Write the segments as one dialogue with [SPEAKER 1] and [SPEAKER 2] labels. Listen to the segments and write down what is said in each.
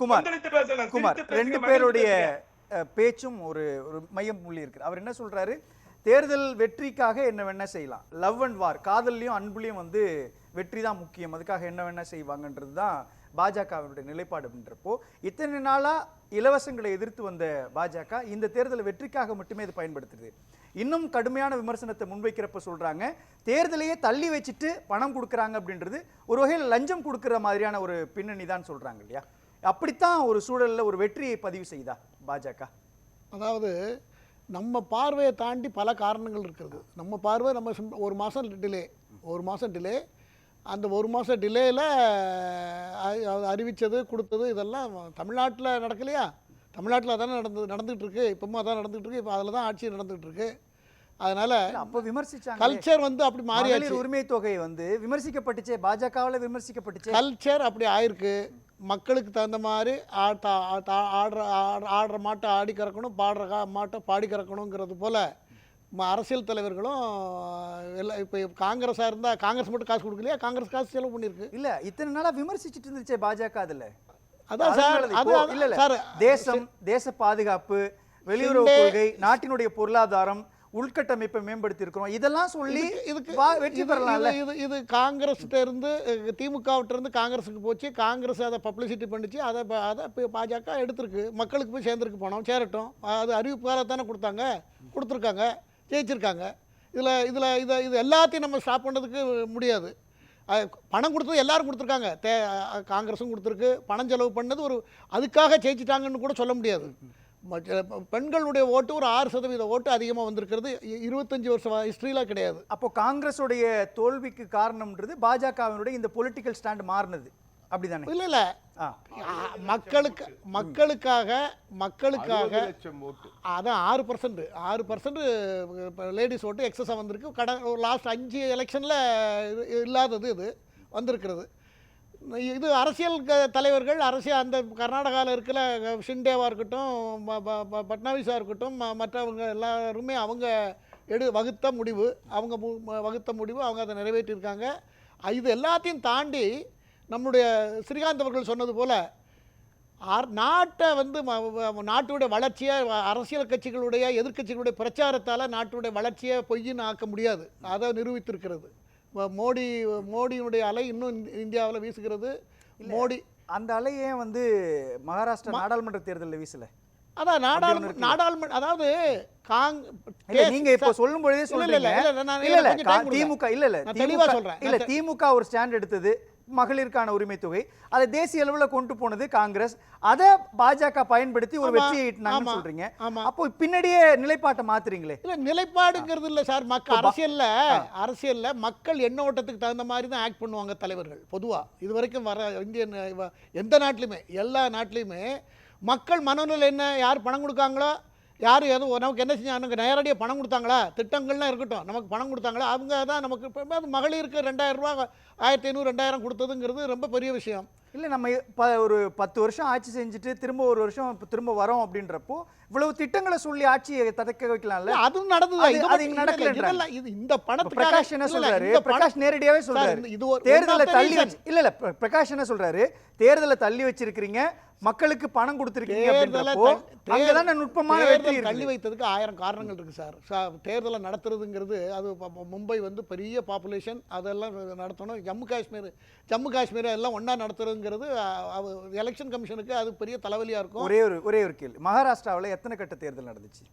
[SPEAKER 1] குமார் குமார் ரெண்டு பேருடைய பேச்சும் ஒரு ஒரு மையம் புள்ளி இருக்கு. அவர் என்ன சொல்றாரு? தேர்தல் வெற்றிக்காக என்ன வேணா செய்யலாம். லவ் அண்ட் வார் காதல்லையும் அன்புலையும் வந்து வெற்றி தான் முக்கியம். அதுக்காக என்ன வேணா செய்வாங்கன்றது தான் பாஜகவினுடைய நிலைப்பாடு அப்படின்றப்போ இத்தனை நாளா இலவசங்களை எதிர்த்து வந்த பாஜக இந்த தேர்தலை வெற்றிக்காக மட்டுமே இது பயன்படுத்துது. இன்னும் கடுமையான விமர்சனத்தை முன்வைக்கிறப்ப சொல்றாங்க தேர்தலையே தள்ளி வச்சுட்டு பணம் கொடுக்குறாங்க அப்படின்றது ஒரு வகையில் லஞ்சம் கொடுக்குற மாதிரியான ஒரு பின்னணி தான் சொல்றாங்க இல்லையா? அப்படித்தான் ஒரு சூழல்ல ஒரு வெற்றியை பதிவு செய்தா பாஜக.
[SPEAKER 2] அதாவது நம்ம பார்வையை தாண்டி பல காரணங்கள் இருக்கிறது. நம்ம பார்வை நம்ம ஒரு மாதம் டிலே ஒரு மாதம் டிலே அந்த ஒரு மாதம் டிலேயில் அறிவித்தது கொடுத்தது இதெல்லாம் தமிழ்நாட்டில் நடக்கலையா? தமிழ்நாட்டில் அதானே நடந்து நடந்துகிட்டு இருக்கு இப்பவும் அதான் நடந்துகிட்டு இருக்கு இப்போ அதில் தான் ஆட்சி நடந்துகிட்டு இருக்கு. அதனால்
[SPEAKER 1] அப்ப விமர்சிச்சாங்க
[SPEAKER 2] கல்ச்சர் வந்து அப்படி மாறியாச்சு.
[SPEAKER 1] உரிமை தொகை வந்து விமர்சிக்கப்பட்டுச்சே பாஜகவுல விமர்சிக்கப்பட்டுச்சே.
[SPEAKER 2] கல்ச்சர் அப்படி ஆயிருக்கு. மக்களுக்கு தகுந்த மாதிரி ஆட்ட ஆடுற ஆடுற மாட்டை ஆடி கறக்கணும் பாடுற கா மாட்டை பாடி கறக்கணுங்கிறது போல் அரசியல் தலைவர்களும் எல்லாம் இப்போ காங்கிரஸாக இருந்தால் காங்கிரஸ் மட்டும் காசு கொடுக்கலையா? காங்கிரஸ் காசு செலவு பண்ணியிருக்கு.
[SPEAKER 1] இல்ல இத்தனை நாளா விமர்சிச்சிட்டு இருந்துச்சே பாஜக அதுல.
[SPEAKER 2] அதான் சார் அது
[SPEAKER 1] இல்ல
[SPEAKER 2] சார்
[SPEAKER 1] தேசம் தேச பாதுகாப்பு வெளியுறவு கொள்கை நாட்டினுடைய பொருளாதாரம் உள்கட்டமைப்பை மேம்படுத்தி இருக்கிறோம் இதெல்லாம் சொல்லி
[SPEAKER 2] இதுக்கு
[SPEAKER 1] வெற்றி
[SPEAKER 2] இது-
[SPEAKER 1] பெறலாம்ல?
[SPEAKER 2] இது இது காங்கிரஸ்கிட்ட இருந்து திமுகவிட்ட இருந்து காங்கிரஸுக்கு போச்சு. காங்கிரஸ் அதை பப்ளிசிட்டி பண்ணிச்சு. அதை அதை இப்போ பாஜக எடுத்திருக்கு. மக்களுக்கு போய் சேர்ந்துருக்கு பணம் சேரட்டும். அது அறிவிப்பாக தானே கொடுத்தாங்க. கொடுத்துருக்காங்க. ஜெயிச்சிருக்காங்க. இதில் இதில் இதை இது எல்லாத்தையும் நம்ம ஸ்டாப் பண்ணதுக்கு முடியாது. பணம் கொடுத்தது எல்லாரும் கொடுத்துருக்காங்க. தே காங்கிரஸும் கொடுத்துருக்கு. பணம் செலவு பண்ணது ஒரு அதுக்காக ஜெயிச்சிட்டாங்கன்னு கூட சொல்ல முடியாது. பெண்களுடைய ஓட்டு ஒரு ஆறு சதவீத ஓட்டு அதிகமாக வந்திருக்கிறது. இருபத்தஞ்சு வருஷம் ஹிஸ்ட்ரியில் கிடையாது.
[SPEAKER 1] அப்போ காங்கிரஸுடைய தோல்விக்கு காரணம்ன்றது பாஜகவினுடைய இந்த பொலிட்டிக்கல் ஸ்டாண்ட் மாறினது. அப்படிதானே?
[SPEAKER 2] இல்லை இல்லை. மக்களுக்கு மக்களுக்காக மக்களுக்காக அதான் ஆறு பர்சன்ட் ஆறு பர்சன்ட் லேடிஸ் ஓட்டு எக்ஸஸாக வந்திருக்கு. கட ஒரு லாஸ்ட் அஞ்சு எலெக்ஷனில் இல்லாதது இது வந்திருக்கிறது. இது அரசியல் க- தலைவர்கள் அரசியல் அந்த கர்நாடகாவில் இருக்கிற ஷிண்டேவாக இருக்கட்டும் ப- ப- ப- பட்னாவிஸாக இருக்கட்டும் ம- மற்றவங்க எல்லாருமே அவங்க எடு வகுத்த முடிவு அவங்க வகுத்த முடிவு அவங்க அதை நிறைவேற்றியிருக்காங்க இது எல்லாத்தையும் தாண்டி நம்முடைய ஸ்ரீகாந்த் அவர்கள் சொன்னது போல் ஆர் நாட்டை வந்து நாட்டுடைய வளர்ச்சியை அரசியல் கட்சிகளுடைய எதிர்க்கட்சிகளுடைய பிரச்சாரத்தால் நாட்டுடைய வளர்ச்சியை பொய்யின்னு ஆக்க முடியாது. அதை நிரூபித்திருக்கிறது. மோடி மோடியினுடைய அலை இன்னும் இந்தியாவில் வீசுகிறது மோடி
[SPEAKER 1] அந்த அலையே வந்து மகாராஷ்டிரா நாடாளுமன்ற தேர்தலில் வீசல
[SPEAKER 2] அதான் நாடாளுமன்ற. நாடாளுமன்ற அதாவது காங்
[SPEAKER 1] நீங்க இப்போ சொல்லும் பொழுதே
[SPEAKER 2] கொடுங்க.
[SPEAKER 1] திமுக இல்ல இல்ல
[SPEAKER 2] தெளிவா சொல்றேன்.
[SPEAKER 1] இல்ல திமுக ஒரு ஸ்டாண்ட் எடுத்தது மகளிருக்கான உரிமை தொகை அதை தேசிய அளவுல கொண்டு போனது காங்கிரஸ். அதை பாஜக பயன்படுத்தி ஒரு வெற்றியை ஈட்டினாங்கன்னு சொல்றீங்க.
[SPEAKER 2] ஆமா.
[SPEAKER 1] அப்போ பின்னாடியே நிலைப்பாட்டை மாத்துறீங்களே.
[SPEAKER 2] இல்ல நிலைப்பாடுங்கிறது இல்ல சார். மக்கள் அரசியல்ல அரசியல்ல மக்கள் எண்ண ஓட்டத்துக்கு தகுந்த மாதிரி தான் ஆக்ட் பண்ணுவாங்க தலைவர்கள் பொதுவா. இது வரைக்கும் வர இந்தியன் எந்த நாட்டிலுமே எல்லா நாட்டிலையுமே மக்கள் மனநிலை என்ன யார் பணம் கொடுக்காங்களோ யார் எதுவும் நமக்கு என்ன செஞ்சாங்க நேரடியாக பணம் கொடுத்தாங்களா? திட்டங்கள்லாம் இருக்கட்டும். நமக்கு பணம் கொடுத்தாங்களா? அவங்க தான் நமக்கு இப்போ மகளிருக்கு ரெண்டாயிரம் ரூபா ஆயிரத்தி ஐநூறு ரெண்டாயிரம் கொடுத்ததுங்கிறது ரொம்ப பெரிய விஷயம்.
[SPEAKER 1] இல்ல நம்ம ப- ஒரு பத்து வருஷம் ஆட்சி செஞ்சுட்டு திரும்ப ஒரு வருஷம் இப்ப திரும்ப வரோம் அப்படின்றப்போ இவ்வளவு திட்டங்களை சொல்லி ஆட்சியை ததக்க வைக்கலாம்ல?
[SPEAKER 2] அதுவும் நடந்தது?
[SPEAKER 1] அது-
[SPEAKER 2] இது இந்த பணத்துக்காக
[SPEAKER 1] பிரகாஷ் என்ன சொல்றாரு? பிரகாஷ் நேரடியாவே சொல்றாரு.
[SPEAKER 2] இது
[SPEAKER 1] தேர்தலை தள்ளி இல்ல இல்ல பிர- பிரகாஷ் என்ன சொல்றாரு? தேர்தலை தள்ளி வச்சிருக்கீங்க மக்களுக்கு பணம் கொடுத்திருக்கீங்க அப்படின்றப்போ நுட்பமான வெற்றி
[SPEAKER 2] தள்ளி வைத்ததுக்கு ஆயிரம் காரணங்கள் இருக்கு சார். தேர்தலை நடத்துறதுங்கிறது அது மும்பை வந்து பெரிய பாப்புலேஷன் அதெல்லாம் நடத்தணும். ஜம்மு காஷ்மீர் ஜம்மு காஷ்மீர் எல்லாம் ஒண்ணா நடத்துறதுங்கிறது எலெக்ஷன் கமிஷனுக்கு அது பெரிய தலைவலியா இருக்கும்.
[SPEAKER 1] ஒரே ஒரு ஒரே ஒரு கேள்வி. மகாராஷ்டிராவுல எத்தனை கட்ட தேர்தல் நடந்துச்சு?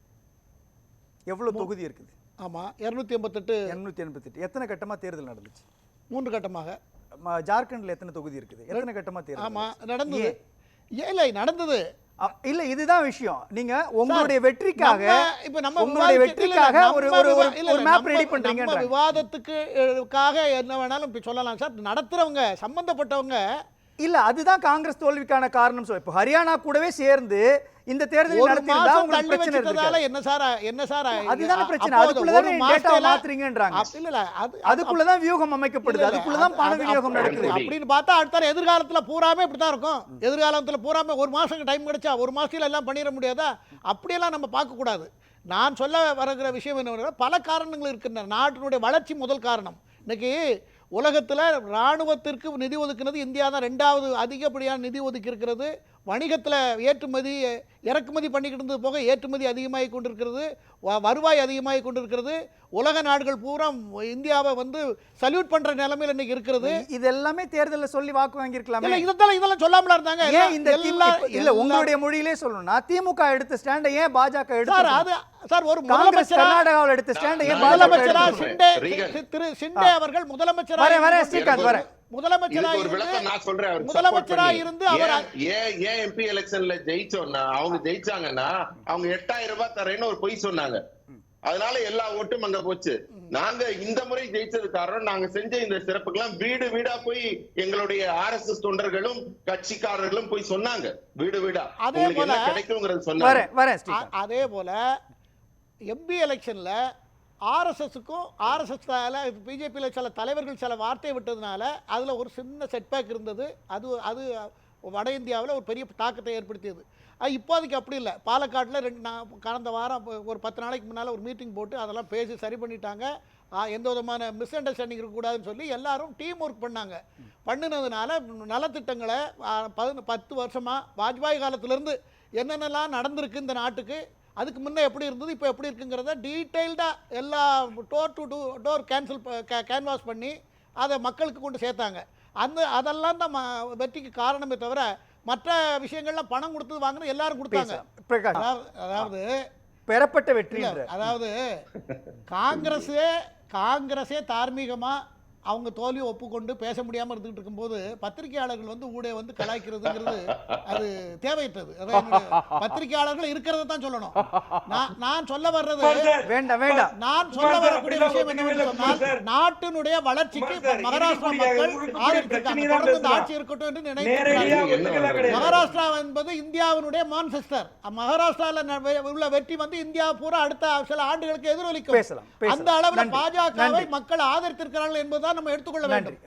[SPEAKER 1] எவ்வளவு தொகுதி இருக்குது?
[SPEAKER 2] ஆமா இருநூத்தி எண்பத்தெட்டு.
[SPEAKER 1] எண்ணூத்தி எண்பத்தெட்டு. எத்தனை கட்டமா தேர்தல் நடந்துச்சு?
[SPEAKER 2] மூன்று கட்டமாக.
[SPEAKER 1] ஜார்க்கண்ட்ல எத்தனை தொகுதி இருக்குது? எத்தனை கட்டமா தேர்தல்
[SPEAKER 2] ஆமா
[SPEAKER 1] நடந்துச்சு?
[SPEAKER 2] நடந்தது. இல்லை நடந்தது.
[SPEAKER 1] இல்ல இதுதான் விஷயம். நீங்க உங்களுடைய வெற்றிக்காக
[SPEAKER 2] இப்ப நம்ம
[SPEAKER 1] உங்களுடைய வெற்றிக்காக ஒரு ஒரு மேப் ரெடி பண்றீங்கன்றாங்க.
[SPEAKER 2] விவாதத்துக்கு என்ன வேணாலும் சொல்லலாம். சார் நடத்துறவங்க சம்பந்தப்பட்டவங்க
[SPEAKER 1] இல்ல அதுதான் காங்கிரஸ் தோல்விக்கான காரணம் சொல்ல இப்போ ஹரியானா கூடவே சேர்ந்து இந்த தேர்தல் நடத்திருந்தா உங்களுக்கு பிரச்சனை இருக்கு
[SPEAKER 2] என்ன சார் என்ன சார்
[SPEAKER 1] அதுதானே பிரச்சனை.
[SPEAKER 2] அப்போ அது
[SPEAKER 1] அதுக்குள்ளதானே
[SPEAKER 2] ஒரு
[SPEAKER 1] data
[SPEAKER 2] மாசத்துல-
[SPEAKER 1] மாத்துறீங்கன்றாங்க.
[SPEAKER 2] அப்- இல்ல இல்ல அது
[SPEAKER 1] அதுக்குள்ளதான் வியூகம் அமைக்கப்படுது
[SPEAKER 2] இல்ல, இல்ல,
[SPEAKER 1] அதுக்குள்ளதான்
[SPEAKER 2] அது-
[SPEAKER 1] பண விநியோகம் நடக்குது.
[SPEAKER 2] அப்படின்னு பார்த்தா அடுத்த எதிர்காலத்துல பூராமே இப்படித்தான் இருக்கும். எதிர்காலத்துல பூராமே ஒரு மாசம் டைம் கிடைச்சா ஒரு மாசத்துல எல்லாம் பண்ணிட முடியாதா? அப்படியெல்லாம் நம்ம பார்க்க கூடாது. நான் சொல்ல வருகிற விஷயம் என்ன பல காரணங்கள் இருக்கின்றன. நாட்டினுடைய வளர்ச்சி முதல் காரணம். இன்னைக்கு உலகத்தில் ராணுவத்திற்கு நிதி ஒதுக்கினது இந்தியா தான் ரெண்டாவது அதிகப்படியான நிதி ஒதுக்கி இருக்கிறது வணிகத்தில் ஏற்றுமதி இறக்குமதி பண்ணிக்கிட்டு இருந்தது போக ஏற்றுமதி அதிகமாகி கொண்டிருக்கிறது வருவாய் அதிகமாகி கொண்டிருக்கிறது. உலக நாடுகள் பூரா இந்தியாவை வந்து சல்யூட் பண்ற நிலைமையில் இன்னைக்கு இருக்கிறது.
[SPEAKER 1] இது எல்லாமே தேர்தல்ல சொல்லி வாக்கு வாங்கியிருக்கலாமே.
[SPEAKER 2] இல்ல இதெல்லாம் இதெல்லாம் சொல்லாமல இருந்தாங்க?
[SPEAKER 1] ஏன் இந்த இல்ல உங்களுடைய மொழியிலே சொல்லணும்னா திமுக எடுத்த ஸ்டாண்ட ஏன் பாஜக
[SPEAKER 2] சார்
[SPEAKER 1] எடுத்து
[SPEAKER 2] அது சார் ஒரு முதலமைச்சரா
[SPEAKER 1] கர்நாடகாவில் எடுத்த ஸ்டாண்ட ஏன்
[SPEAKER 2] முதலமைச்சரா. தி- திரு ஷிண்டே அவர்கள் முதலமைச்சரா
[SPEAKER 1] வரேன், வரேன்,
[SPEAKER 2] இருந்து-
[SPEAKER 1] ஸ்ரீகாந்த், வரேன்.
[SPEAKER 2] முதலமைச்சரா இருந்து முதலமைச்சரா. இருந்து அவர்
[SPEAKER 3] ஏன் ஏன் ஏன் எம்பி எலெக்ஷன்ல ஜெயிச்சோம்னா அவங்க ஜெயிச்சாங்கன்னா அவங்க எட்டாயிரம் ரூபாய் தரேன்னு ஒரு பொய் சொன்னாங்க. அதனால எல்லா ஓட்டும் அங்க போச்சு. நாங்க இந்த முறை ஜெயிச்சது காரணம் நாங்க செஞ்ச இந்த சிறப்புக்கெல்லாம் வீடு வீடா போய் எங்களுடைய ஆர்எஸ்எஸ் தொண்டர்களும் கட்சிக்காரர்களும் போய் சொன்னாங்க. வீடு வீடா.
[SPEAKER 2] அதே போல-
[SPEAKER 3] கிடைக்குங்கிறது சொன்னாங்க.
[SPEAKER 2] அதே போல எம்பி எலெக்ஷன்ல ஆர்எஸ்எஸ்க்கும் ஆர்எஸ்எஸ் பிஜேபியில் சில தலைவர்கள் சில வார்த்தை விட்டதுனால அதுல ஒரு சின்ன செட்பேக் இருந்தது. அது அது வட இந்தியாவில் ஒரு பெரிய தாக்கத்தை ஏற்படுத்தியது. இப்போதைக்கு அப்படி இல்லை. பாலக்காட்டில் ரெண்டு நான் கடந்த வாரம் ஒரு பத்து நாளைக்கு முன்னால் ஒரு மீட்டிங் போட்டு அதெல்லாம் பேசி சரி பண்ணிட்டாங்க. எந்த விதமான மிஸ் அண்டர்ஸ்டாண்டிங் இருக்கக்கூடாதுன்னு சொல்லி எல்லாரும் டீம் ஒர்க் பண்ணாங்க. பண்ணினதுனால நலத்திட்டங்களை பதின பத்து வருஷமாக வாஜ்பாய் காலத்திலேருந்து என்னென்னலாம் நடந்திருக்கு இந்த நாட்டுக்கு அதுக்கு முன்னே எப்படி இருந்தது இப்போ எப்படி இருக்குங்கிறத டீட்டெயில்டாக எல்லா door to to door cancel canvas பண்ணி அதை மக்களுக்கு கொண்டு சேர்த்தாங்க. அந்த அதெல்லாம் தான் ம- வெற்றிக்கு காரணமே தவிர மற்ற விஷயங்கள்லாம் பணம் கொடுத்தது வாங்கினது எல்லாரும் கொடுத்தாங்க. அதாவது
[SPEAKER 1] பெறப்பட்ட வெற்றின்ற.
[SPEAKER 2] அதாவது காங்கிரஸே காங்கிரஸே தார்மீகமா அவங்க தோல்வியை ஒப்புக்கொண்டு பேச முடியாம இருந்துகிட்டு இருக்கும்போது பத்திரிகையாளர்கள் வந்து ஊடே வந்து கலாய்க்கிறதுங்கிறது அது தேவையற்றது. பத்திரிகையாளர்கள் இருக்கிறத தான் சொல்லணும். நான் நான் சொல்ல வர்றது
[SPEAKER 1] வேண்டாம் வேண்டாம்
[SPEAKER 2] நான் சொல்ல வரக்கூடிய விஷயம் என்னவென்று சொன்னால் நாட்டினுடைய வளர்ச்சிக்கு மகாராஷ்டிரா மக்கள் ஆதரித்திருக்காங்க தொடர்ந்து இந்த ஆட்சி இருக்கட்டும் என்று நினைக்கிறார்கள் மகாராஷ்டிரா என்பது இந்தியாவினுடைய மான்செஸ்டர். மகாராஷ்டிராவில் உள்ள வெற்றி வந்து இந்தியா பூரா அடுத்த சில ஆண்டுகளுக்கு எதிரொலிக்கும். அந்த அளவில் பாஜகவை. மக்கள் ஆதரித்திருக்கிறார்கள் என்பதுதான் நம்ம எடுத்துக்கொள்ள வேண்டும்.